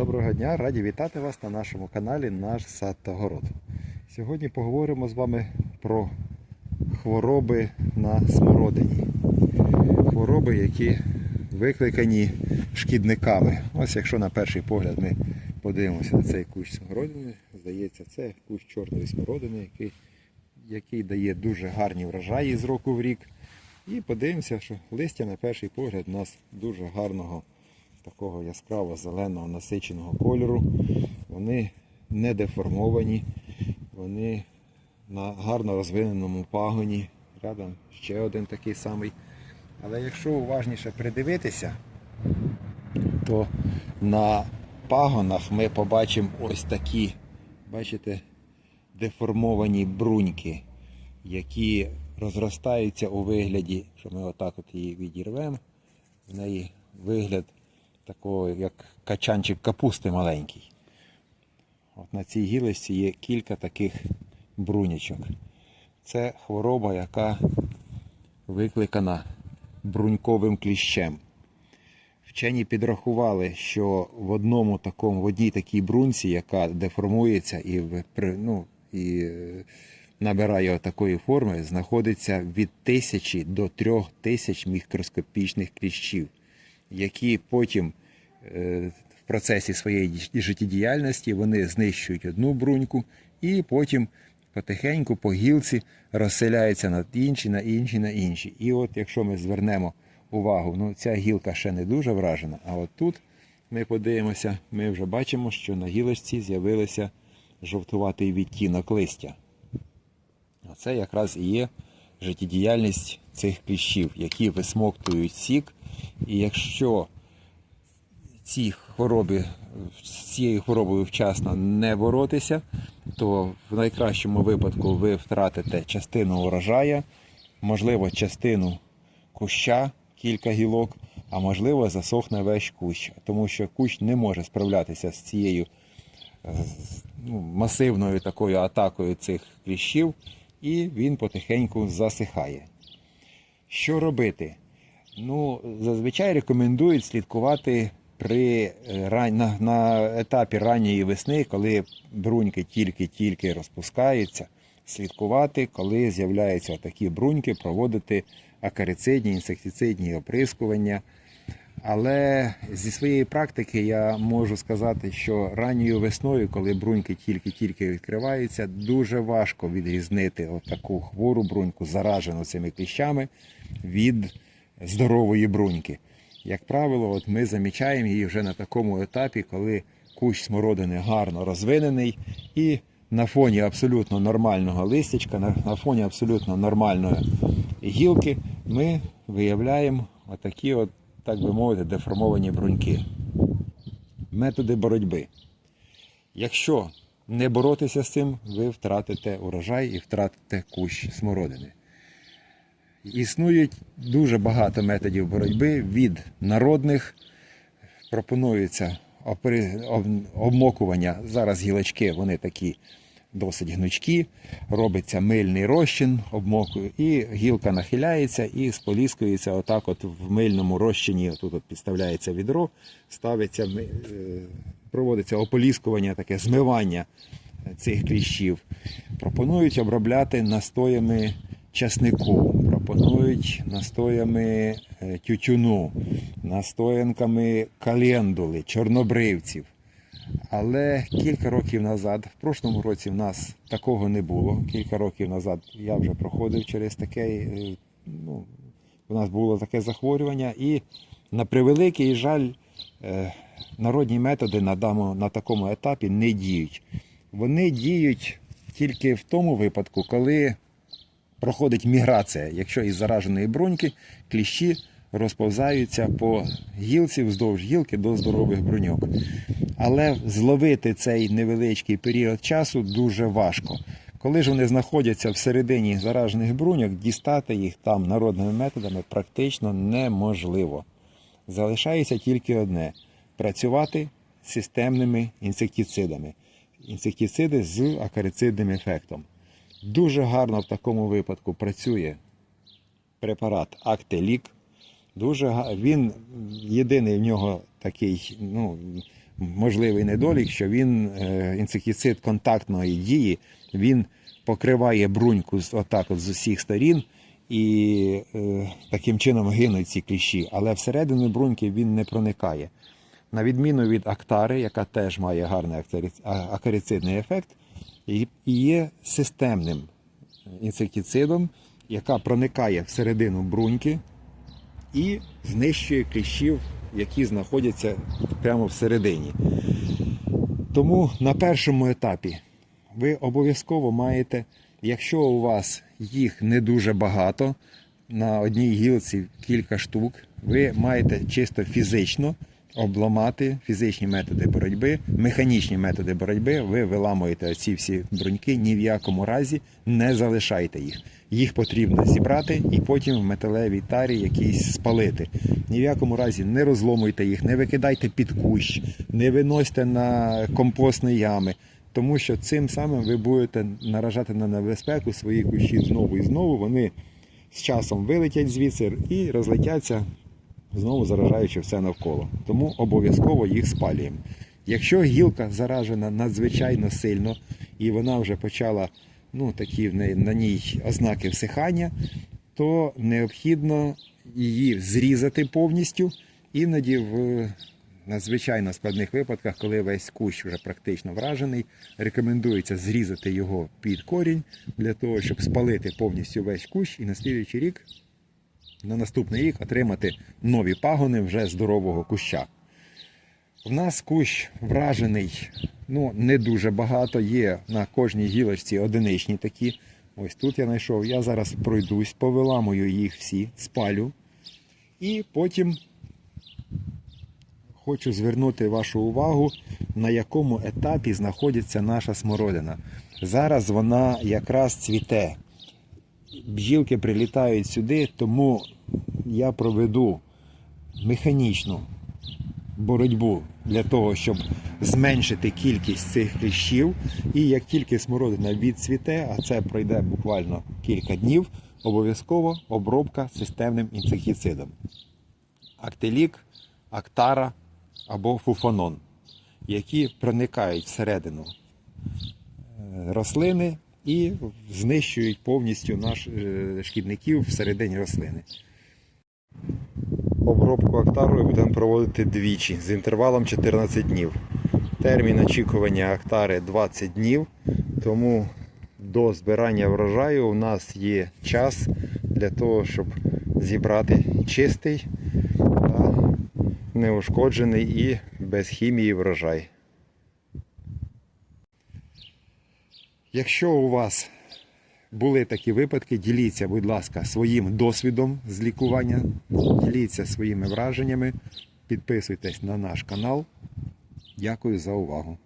Доброго дня, раді вітати вас на нашому каналі Наш сад та город. Сьогодні поговоримо з вами про хвороби на смородині. Хвороби, які викликані шкідниками. Ось якщо на перший погляд ми подивимося на цей кущ смородини, здається, це кущ чорної смородини, який, який дає дуже гарні врожаї з року в рік. І подивимося, що листя на перший погляд у нас дуже гарного такого яскраво зеленого насиченого кольору. Вони не деформовані, вони на гарно розвиненому пагоні. Рядом ще один такий самий. Але якщо уважніше придивитися, то на пагонах ми побачимо ось такі, бачите, деформовані бруньки, які розростаються у вигляді, що ми отак от її відірвемо, в неї вигляд такого, як качанчик капусти маленький. От на цій гілочці є кілька таких брунячок. Це хвороба, яка викликана бруньковим кліщем. Вчені підрахували, що в одному такому, в одній такій брунці, яка деформується і, ну, і е, набирає такої форми, знаходиться від тисячі до трьох тисяч мікроскопічних кліщів, які потім в процесі своєї життєдіяльності вони знищують одну бруньку і потім потихеньку по гілці розселяються на інші, на інші, на інші. І от якщо ми звернемо увагу, ну ця гілка ще не дуже вражена, а от тут ми подивимося, ми вже бачимо, що на гілочці з'явилися жовтуватий відтінок листя. А це якраз і є життєдіяльність цих кліщів, які висмоктують сік. І якщо ці хвороби, з цією хворобою вчасно не боротися, то в найкращому випадку ви втратите частину урожая, можливо, частину куща, кілька гілок, а можливо засохне весь кущ, тому що кущ не може справлятися з цією ну, масивною такою атакою цих кліщів, і він потихеньку засихає. Що робити? Ну, зазвичай рекомендують слідкувати при е, на, на етапі ранньої весни, коли бруньки тільки-тільки розпускаються, слідкувати, коли з'являються такі бруньки, проводити акарицидні, інсектицидні оприскування. Але зі своєї практики я можу сказати, що ранньою весною, коли бруньки тільки-тільки відкриваються, дуже важко відрізнити таку хвору бруньку, заражену цими кліщами, від здорової бруньки. Як правило, от ми замічаємо її вже на такому етапі, коли кущ смородини гарно розвинений і на фоні абсолютно нормального листячка, на, фоні абсолютно нормальної гілки, ми виявляємо отакі, от, так би мовити, деформовані бруньки. Методи боротьби. Якщо не боротися з цим, ви втратите урожай і втратите кущ смородини. Існують дуже багато методів боротьби від народних. Пропонується обмокування. Зараз гілочки вони такі досить гнучкі. Робиться мильний розчин, обмокую, і гілка нахиляється і споліскується отак от в мильному розчині. Тут от підставляється відро, ставиться, е, проводиться ополіскування, таке змивання цих кліщів. Пропонують обробляти настоями часнику, пропонують настоями е, тютюну, настоянками календули, чорнобривців. Але кілька років назад, в прошлому році в нас такого не було. Кілька років назад я вже проходив через таке, е, ну, у нас було таке захворювання, і на превеликий жаль, е, народні методи на, дамо- на такому етапі не діють. Вони діють тільки в тому випадку, коли проходить міграція. Якщо із зараженої бруньки кліщі розповзаються по гілці вздовж гілки до здорових бруньок. Але зловити цей невеличкий період часу дуже важко. Коли ж вони знаходяться всередині заражених бруньок, дістати їх там народними методами практично неможливо. Залишається тільки одне працювати системними інсектицидами. Інсектициди з акарицидним ефектом. Дуже гарно в такому випадку працює препарат Актелік. Дуже він єдиний в нього такий, ну, можливий недолік, що він е, інсектицид контактної дії, він покриває бруньку отак от з усіх сторін. І е, таким чином гинуть ці кліщі, але всередину бруньки він не проникає. На відміну від актари, яка теж має гарний акарицидний ефект, і є системним інсектицидом, яка проникає всередину бруньки і знищує кліщів, які знаходяться прямо всередині. Тому на першому етапі ви обов'язково маєте, якщо у вас їх не дуже багато, на одній гілці кілька штук, ви маєте чисто фізично обламати фізичні методи боротьби, механічні методи боротьби. Ви виламуєте ці всі бруньки, ні в якому разі не залишайте їх. Їх потрібно зібрати і потім в металевій тарі якісь спалити. Ні в якому разі не розломуйте їх, не викидайте під кущ, не виносьте на компостні ями. Тому що цим самим ви будете наражати на небезпеку свої кущі знову і знову. Вони з часом вилетять звідси і розлетяться, знову заражаючи все навколо. Тому обов'язково їх спалюємо. Якщо гілка заражена надзвичайно сильно і вона вже почала ну, такі на ній ознаки всихання, то необхідно її зрізати повністю. Іноді в надзвичайно складних випадках, коли весь кущ вже практично вражений, рекомендується зрізати його під корінь для того, щоб спалити повністю весь кущ і на слідуючий рік, на наступний рік отримати нові пагони вже здорового куща. В нас кущ вражений, ну не дуже багато. Є на кожній гілочці одиничні такі. Ось тут я знайшов. Я зараз пройдусь, повиламую їх всі, спалю. І потім хочу звернути вашу увагу, на якому етапі знаходиться наша смородина. Зараз вона якраз цвіте. Бджілки прилітають сюди, тому я проведу механічну боротьбу для того, щоб зменшити кількість цих кліщів. І як тільки смородина відцвіте, а це пройде буквально кілька днів, обов'язково обробка системним інсектицидом. Актелік, актара або фуфанон, які проникають всередину е, рослини і знищують повністю наш е, шкідників всередині рослини. Обробку актарою будемо проводити двічі з інтервалом 14 днів. Термін очікування актари 20 днів, тому до збирання врожаю у нас є час для того, щоб зібрати чистий неушкоджений і без хімії врожай. Якщо у вас були такі випадки, діліться, будь ласка, своїм досвідом з лікування, діліться своїми враженнями, підписуйтесь на наш канал. Дякую за увагу.